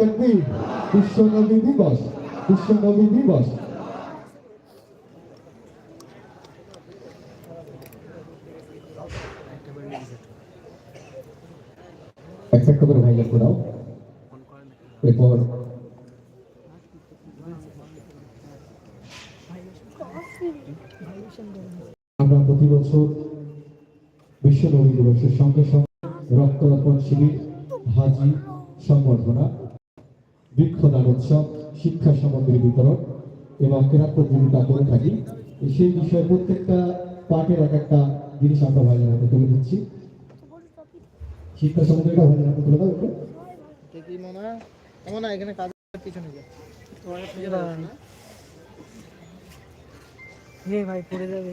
তাকবীর বিশ্ব নবী দিবস বিশ্ব নবী দিবস। একটা একটা করে করাও এরপর আমরা প্রতি বছর বিশ্ব নবী দিবসের সঙ্গে সঙ্গে রক্তদাপন শিবির, হাজি, সংবর্ধনা বৃক্ষদান উৎসব শিক্ষা সামগ্রী বিতরণ এবং কেরাত প্রতিযোগিতা করে থাকি। সেই বিষয়ে প্রত্যেকটা পার্টের এক একটা জিনিস আমরা ভাইয়ের হাতে তুলে দিচ্ছি। শিক্ষা সামগ্রীটা ভাইয়ের হাতে তুলে দাও। কি মনে হয় এমন না এখানে কাজ পিছনে ভাই পড়ে যাবে।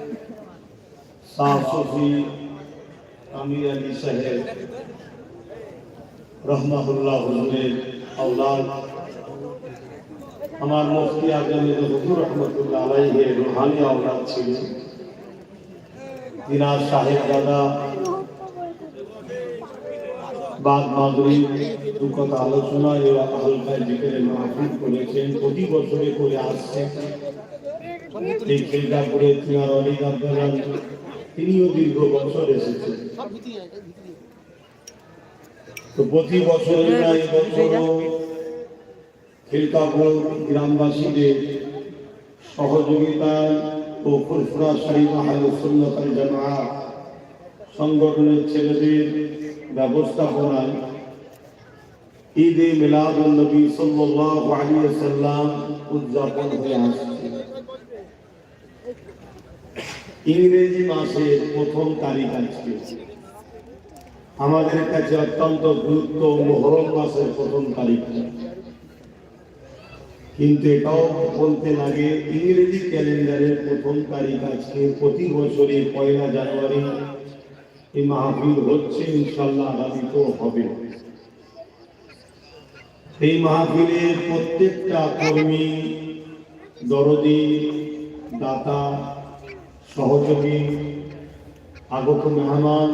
সাফি আমির আলী সাহেব রহমাহুল্লাহ হুজুরের আওলাদ। আমার মুফতি আজমের হুজুর রহমতুল্লাহ আলাইহের রুহানি আওলাদ ছিলেন। দিনার সাহেব দাদা বাদ মাদুরি দু কথা আলোচনা এবং হালকায় বিকেলে মাহফিল করেছেন। প্রতি বছরে করে আসছেন। এই খেলটাপুরে তিনার অলি আব্দালান তিনিও দীর্ঘ বছর এসেছেন। তো প্রতি বছর না খেলকাপুর গ্রামবাসীদের সহযোগিতায় ও ফুরফুরা শরীফ আল জামাআত সংগঠনের ছেলেদের ব্যবস্থাপনায় ঈদে মিলাদুল নবী সাল্লাল্লাহু আলাইহি ওয়াসাল্লাম উদযাপন হয়ে আসছে। ইংরেজি মাসের প্রথম তারিখ আজকে। আমাদের কাছে অত্যন্ত গুরুত্ব মোহরম মাসের প্রথম তারিখ। কিন্তু এটাও বলতে লাগে, ইংরেজি ক্যালেন্ডারের প্রথম তারিখ আজকে প্রতি বছরই পয়লা জানুয়ারি। এই মাহফিল হচ্ছে ইনশাল্লাহ আগামীতেও হবে। এই মাহফিলের প্রত্যেকটা কর্মী, দরদি, দাতা সহযোগী, আগত মেহমান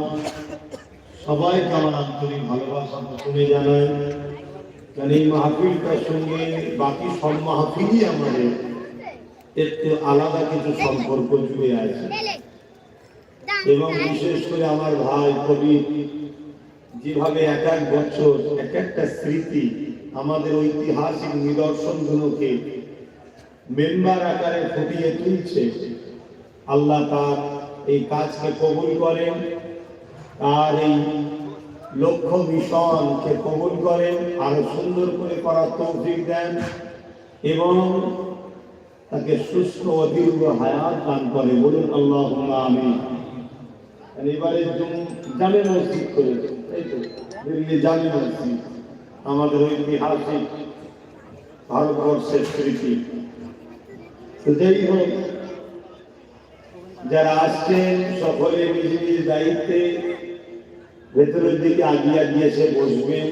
সবাইকে আমার আন্তরিক ভালোবাসা শুনে জানাই। কারণ এই মাহফিলটার সঙ্গে বাকি সব মাহফিলই আমাদের একটু আলাদা কিছু সম্পর্ক জুড়ে আছে। এবং বিশেষ করে আমার ভাই কবি যেভাবে এক এক বছর, এক একটা স্মৃতি আমাদের ঐতিহাসিক নিদর্শনগুলোকে মেম্বার আকারে ফুটিয়ে তুলছে। আল্লাহ তার এই কাজকে কবুল করেন, তার এই লক্ষ্য মিশনকে কবুল করেন, আরও সুন্দর করে করার তৌফিক দেন এবং তাকে সুস্থ ও দীর্ঘ হায়াত দান করে। বলুন আল্লাহ আমি এবারে জামে মসজিদ করে তো? দিল্লি জামে মসজিদ, আমাদের ঐতিহাসিক ভারতবর্ষের স্মৃতি। যাই হোক যারা আসছেন সকলে নিজ নিজ দায়িত্বে ভেতরের দিকে আগিয়ে গিয়ে সে বসবেন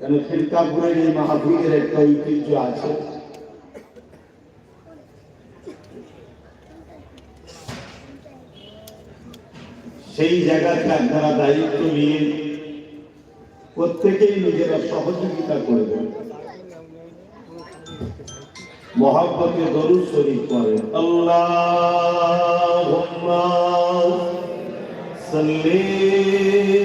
কেন খিলকাপুরের এই মাহফিলের একটা ঐতিহ্য আছে সেই জায়গাতে আপনারা দায়িত্ব নিয়ে প্রত্যেকেই নিজেরা সহযোগিতা করবেন মহাব্বতে দরুদ শরীফ করেন আল্লাহ সাল্লি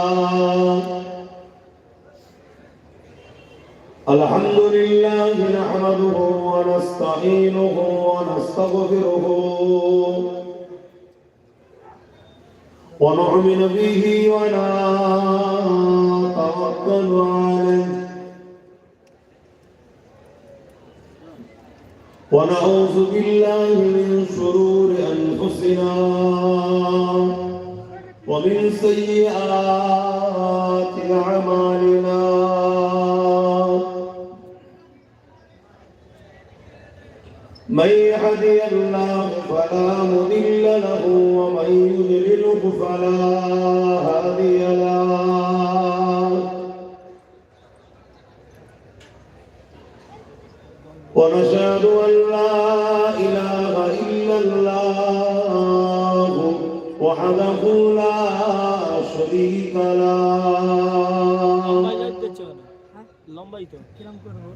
الحمد لله نحمده ونستعينه ونستغفره ونؤمن به ونتوكل عليه ونعوذ بالله من شرور انفسنا ومن سيئات اعمالنا من يهدي الله فلا مضل له ومن يضلله فلا هادي له ونشهد ان لا اله الا الله وحده لا شريك له লম্বাই তো কিরম করবো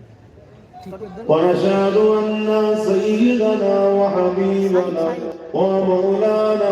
ونشهد أن سيدنا وحبيبنا ومولانا